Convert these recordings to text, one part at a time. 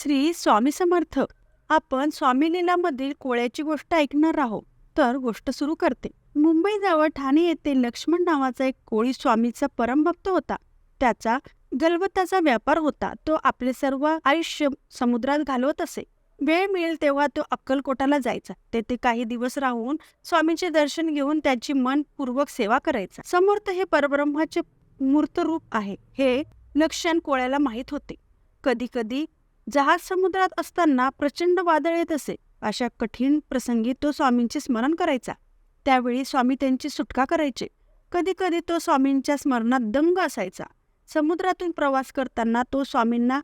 श्री स्वामी समर्थ. आपण स्वामी लीलामधील कोळ्याची गोष्ट ऐकणार आहोत तर गोष्ट सुरू करते. मुंबईजवळ ठाणे येथे लक्ष्मण नावाचा एक कोळी स्वामीचा परमभक्त होता. त्याचा गलबताचा व्यापार होता. तो आपले सर्व आयुष्य समुद्रात घालवत असे. वेळ मिळेल तेव्हा तो अक्कलकोटाला जायचा. तेथे काही दिवस राहून स्वामीचे दर्शन घेऊन त्याची मनपूर्वक सेवा करायचा. समर्थ हे परब्रह्माचे मूर्त रूप आहे हे लक्षण कोळ्याला माहीत होते. कधी कधी जहाज समुद्रात असताना प्रचंड वादळ येत असे अशा कठीण प्रसंगी तो स्वामींचे स्मरण करायचा. त्यावेळी स्वामी त्यांची सुटका करायचे. कधी कधी तो स्वामींच्या स्मरणात दंग असायचा. समुद्रातून प्रवास करताना तो स्वामींना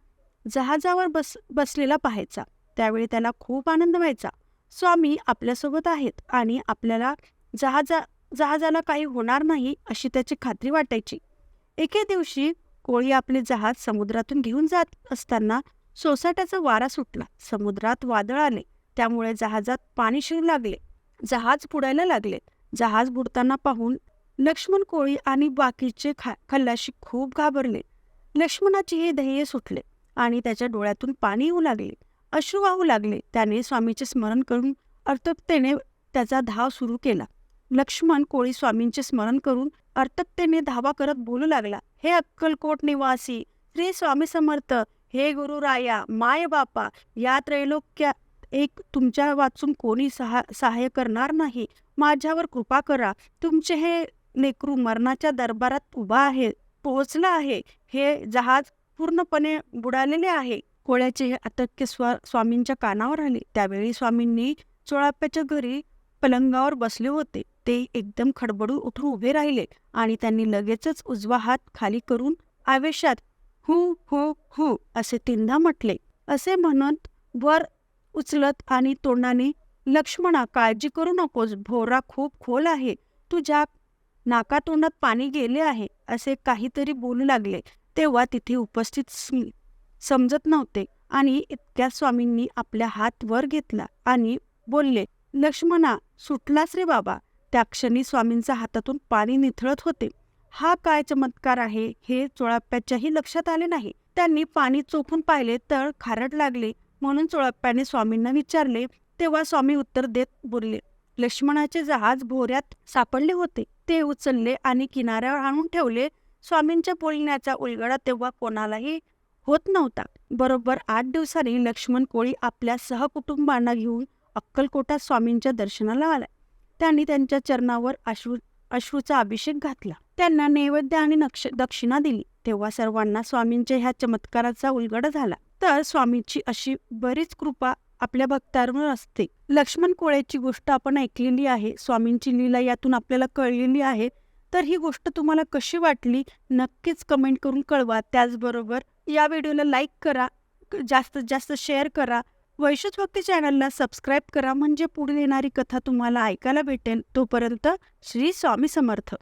जहाजावर बस बसलेला पाहायचा. त्यावेळी त्याला खूप आनंद व्हायचा. स्वामी आपल्यासोबत आहेत आणि आपल्याला जहाजा जहाजाला काही होणार नाही अशी त्याची खात्री वाटायची. एके दिवशी कोळी आपले जहाज समुद्रातून घेऊन जात असताना सोसाट्याचा वारा सुटला. समुद्रात वादळ आले. त्यामुळे जहाजात पाणी शिरू लागले. जहाज बुडायला लागले. जहाज बुडताना पाहून लक्ष्मण कोळी आणि बाकीचे खा खल्लाशी खूप घाबरले. लक्ष्मणाचे हे ध्येय सुटले आणि त्याच्या डोळ्यातून पाणी येऊ लागले. अश्रू वाहू लागले. त्याने स्वामीचे स्मरण करून अर्थकतेने त्याचा धाव सुरू केला. लक्ष्मण कोळी स्वामींचे स्मरण करून अर्थकतेने धावा करत बोलू लागला. हे अक्कलकोट निवासी! श्री स्वामी समर्थ! हे गुरु राया माय बापा या त्रैलोक्यात एक तुमच्या वाचून कोणी सहा सहाय्य करणार नाही? माझ्यावर कृपा करा. तुमचे हे नेकरू मरणाच्या दरबारात उभा आहे पोहोचलं आहे. हे जहाज पूर्णपणे बुडालेले आहे. कोळ्याचे हे अतक्य स्वा स्वामींच्या कानावर आले. त्यावेळी स्वामींनी चोळाप्याच्या घरी पलंगावर बसले होते. ते एकदम खडबडून उठून उभे राहिले आणि त्यांनी लगेचच उजवा हात खाली करून आवेशात हु हु हु असे तीनदा म्हटले. असे म्हणत वर उचलत आणि तोंडाने लक्ष्मणा काळजी करू नकोस भोरा खूप खोल आहे. तुझ्या नाकातोंडात पाणी गेले आहे असे काहीतरी बोलू लागले. तेव्हा तिथे उपस्थित समजत नव्हते आणि इतक्या स्वामींनी आपल्या हात वर घेतला आणि बोलले लक्ष्मणा सुटलास रे बाबा. त्या क्षणी स्वामींच्या हातातून पाणी निथळत होते. हा काय चमत्कार आहे हे चोळाप्याच्याही लक्षात आले नाही. त्यांनी पाणी चोखून पाहिले तर खारट लागले. म्हणून चोळाप्याने स्वामींना विचारले तेव्हा स्वामी उत्तर देत बोलले लक्ष्मणाचे जहाज भोऱ्यात सापडले होते. ते उचलले आणि किनाऱ्यावर आणून ठेवले. स्वामींच्या बोलण्याचा उलगडा तेव्हा कोणालाही होत नव्हता. बरोबर आठ दिवसांनी लक्ष्मण कोळी आपल्या सहकुटुंबांना घेऊन अक्कलकोटात स्वामींच्या दर्शनाला आला. त्यांनी त्यांच्या चरणावर अश्रू अश्रूचा अभिषेक घातला. त्यांना नैवेद्य आणि नक्ष दक्षिणा दिली. तेव्हा सर्वांना स्वामींच्या ह्या चमत्काराचा उलगडा झाला. तर स्वामींची अशी बरीच कृपा आपल्या भक्तांवर असते. लक्ष्मण कोळ्याची गोष्ट आपण ऐकलेली आहे. स्वामींची लीला यातून आपल्याला कळलेली आहे. तर ही गोष्ट तुम्हाला कशी वाटली? नक्कीच कमेंट करून कळवा. त्याचबरोबर या व्हिडिओला लाईक करा. जास्तीत जास्त शेअर करा. वैशुत भक्ती चॅनलला सबस्क्राईब करा. म्हणजे पुढे येणारी कथा तुम्हाला ऐकायला भेटेल. तोपर्यंत श्री स्वामी समर्थ.